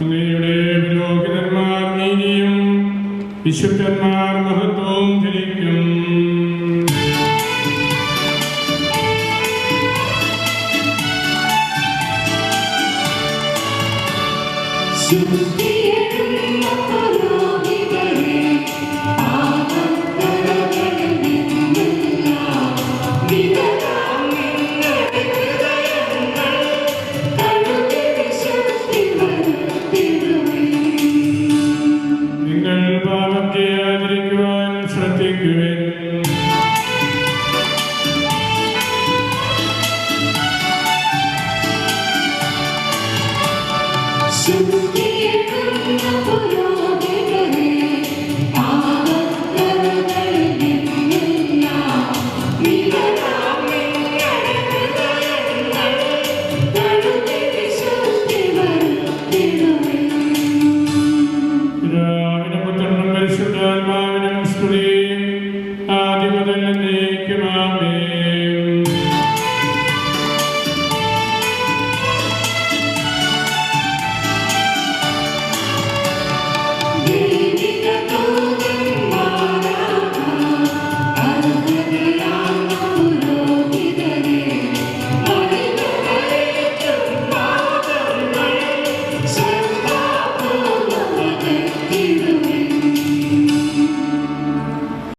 അങ്ങയുടെ പുരോഹിതന്മാർ നീതിയും വിശുദ്ധന്മാർ മഹത്വവും ധരിക്കും. നിങ്ങൾ güven Şimdi yakında മുതൽ എന്നേക്കും ആമേൻ